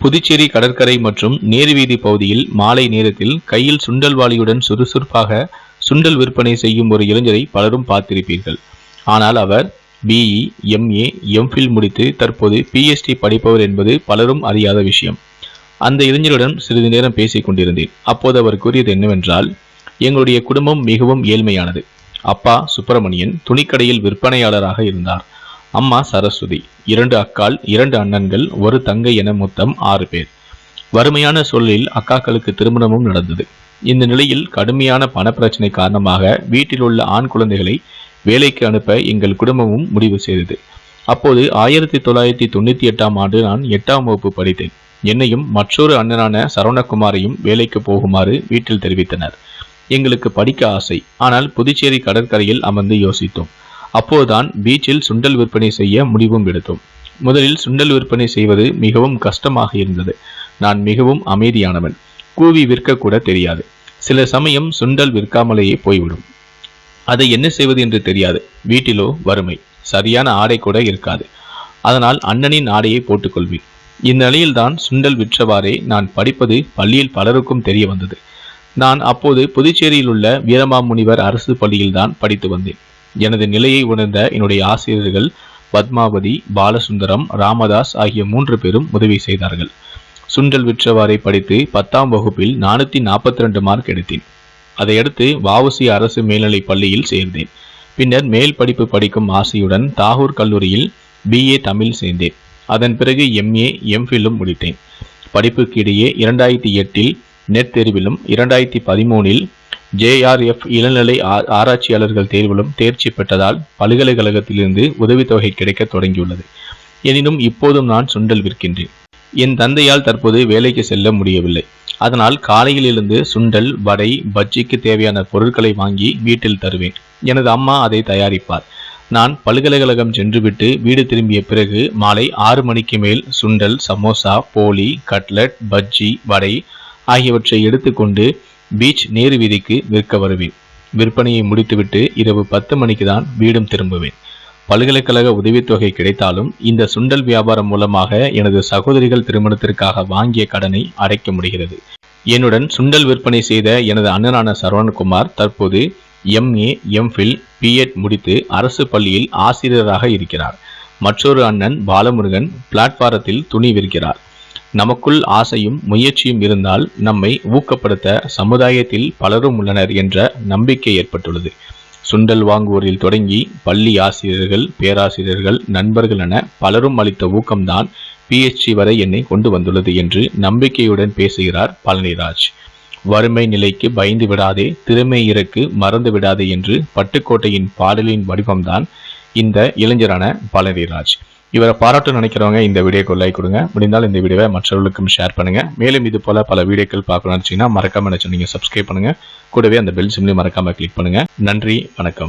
புதுச்சேரி கடற்கரை மற்றும் நேருவீதி பகுதியில் மாலை நேரத்தில் கையில் சுண்டல் வாளியுடன் சுறுசுறுப்பாக சுண்டல் விற்பனை செய்யும் ஒரு இளைஞரை பலரும் பார்த்திருப்பீர்கள். ஆனால் அவர் பிஇ எம்ஏ எம்ஃபில் முடித்து தற்போது பிஎஸ்டி படிப்பவர் என்பது பலரும் அறியாத விஷயம். அந்த இளைஞருடன் சிறிது நேரம் பேசிக் கொண்டிருந்தேன். அப்போது அவர் கூறியது என்னவென்றால் எங்களுடைய குடும்பம் மிகவும் ஏழ்மையானது. அப்பா சுப்பிரமணியன் துணிக்கடையில் விற்பனையாளராக இருந்தார். அம்மா சரஸ்வதி. இரண்டு அக்கால் இரண்டு அண்ணன்கள் ஒரு தங்கை என மொத்தம் ஆறு பேர். வறுமையான சூழலில் அக்காக்களுக்கு திருமணமும் நடந்தது. இந்த நிலையில் கடுமையான பணப்பிரச்சனை காரணமாக வீட்டில் உள்ள ஆண் குழந்தைகளை வேலைக்கு அனுப்ப எங்கள் குடும்பமும் முடிவு செய்தது. அப்போது ஆயிரத்தி தொள்ளாயிரத்தி தொண்ணூத்தி எட்டாம் ஆண்டு நான் எட்டாம் வகுப்பு படித்தேன். என்னையும் மற்றொரு அண்ணனான சரவணகுமாரையும் வேலைக்கு போகுமாறு வீட்டில் தெரிவித்தனர். எங்களுக்கு படிக்க ஆசை. ஆனால் புதுச்சேரி கடற்கரையில் அமர்ந்து யோசித்தோம். அப்போதுதான் பீச்சில் சுண்டல் விற்பனை செய்ய முடிவும் எடுத்தோம். முதலில் சுண்டல் விற்பனை செய்வது மிகவும் கஷ்டமாக இருந்தது. நான் மிகவும் அமைதியானவன். கூவி விற்க கூட தெரியாது. சில சமயம் சுண்டல் விற்காமலேயே போய்விடும். அதை என்ன செய்வது என்று தெரியாது. வீட்டிலோ வறுமை. சரியான ஆடை கூட இருக்காது. அதனால் அண்ணனின் ஆடையை போட்டுக்கொள்வேன். இந்நிலையில்தான் சுண்டல் விற்றவாறே நான் படிப்பது பள்ளியில் பலருக்கும் தெரிய வந்தது. நான் அப்போது புதுச்சேரியில் உள்ள வீரமாமுனிவர் அரசு பள்ளியில்தான் படித்து வந்தேன். எனது நிலையை உணர்ந்த என்னுடைய ஆசிரியர்கள் பத்மாவதி பாலசுந்தரம் ராமதாஸ் ஆகிய மூன்று பேரும் உதவி செய்தார்கள். சுண்டல் விற்றவாறை படித்து பத்தாம் வகுப்பில் நானூற்றி நாற்பத்தி ரெண்டு மார்க் எடுத்தேன். அதையடுத்து வாவுசி அரசு மேல்நிலைப் பள்ளியில் சேர்ந்தேன். பின்னர் மேல் படிப்பு படிக்கும் ஆசையுடன் தாகூர் கல்லூரியில் பிஏ தமிழ் சேர்ந்தேன். அதன் பிறகு எம்ஏ எம்ஃபிலும் முடித்தேன். படிப்புக்கு இடையே இரண்டாயிரத்தி எட்டில் நெட் தேர்விலும் இரண்டாயிரத்தி பதிமூனில் ஜேஆர்எஃப் இளநிலை ஆராய்ச்சியாளர்கள் தேர்விலும் தேர்ச்சி பெற்றதால் பல்கலைக்கழகத்திலிருந்து உதவித்தொகை கிடைக்க தொடங்கியுள்ளது. எனினும் இப்போதும் நான் சுண்டல் விற்கின்றேன். என் தந்தையால் தற்போது வேலைக்கு செல்ல முடியவில்லை. அதனால் காலையிலிருந்து சுண்டல் வடை பஜ்ஜிக்கு தேவையான பொருட்களை வாங்கி வீட்டில் தருவேன். எனது அம்மா அதை தயாரிப்பார். நான் பல்கலைக்கழகம் சென்றுவிட்டு வீடு திரும்பிய பிறகு மாலை ஆறு மணிக்கு மேல் சுண்டல் சமோசா போலி கட்லட் பஜ்ஜி வடை ஆகியவற்றை எடுத்துக்கொண்டு பீச் நேரு வீதிக்கு விற்க வருவேன். விற்பனையை முடித்துவிட்டு இரவு பத்து மணிக்கு தான் வீடும் திரும்புவேன். பல்கலைக்கழக உதவித்தொகை கிடைத்தாலும் இந்த சுண்டல் வியாபாரம் மூலமாக எனது சகோதரிகள் திருமணத்திற்காக வாங்கிய கடனை அடைக்க முடிகிறது. என்னுடன் சுண்டல் விற்பனை செய்த எனது அண்ணனான சரவணகுமார் தற்போது எம்ஏ எம்ஃபில் பிஎட் முடித்து அரசு பள்ளியில் ஆசிரியராக இருக்கிறார். மற்றொரு அண்ணன் பாலமுருகன் பிளாட்பாரத்தில் துணி விற்கிறார். நமக்குள் ஆசையும் முயற்சியும் இருந்தால் நம்மை ஊக்கப்படுத்த சமுதாயத்தில் பலரும் உள்ளனர் என்ற நம்பிக்கை ஏற்பட்டுள்ளது. சுண்டல் வாங்குவோரில் தொடங்கி பள்ளி ஆசிரியர்கள் பேராசிரியர்கள் நண்பர்கள் என பலரும் அளித்த ஊக்கம்தான் பிஹெச்டி வரை என்னை கொண்டு வந்துள்ளது என்று நம்பிக்கையுடன் பேசுகிறார் பழனிராஜ். வறுமை நிலைக்கு பயந்து விடாதே திறமை இறக்கு மறந்து விடாதே என்று பட்டுக்கோட்டையின் பாடலின் வடிவம்தான் இந்த இளைஞரான பழனிராஜ். இவரை பாராட்டு நினைக்கிறவங்க இந்த வீடியோக்கு லைக் கொடுங்க. முடிந்தால் இந்த வீடியோவை மற்றவர்களுக்கும் ஷேர் பண்ணுங்க. மேலும் இது போல பல வீடியோக்கள் பார்க்கணும்னு நினைச்சீங்கன்னா மறக்காம நினைச்சு நீங்க சப்ஸ்கிரைப் பண்ணுங்க. கூடவே அந்த பெல் சிம்லையும் மறக்காம கிளிக் பண்ணுங்க. நன்றி வணக்கம்.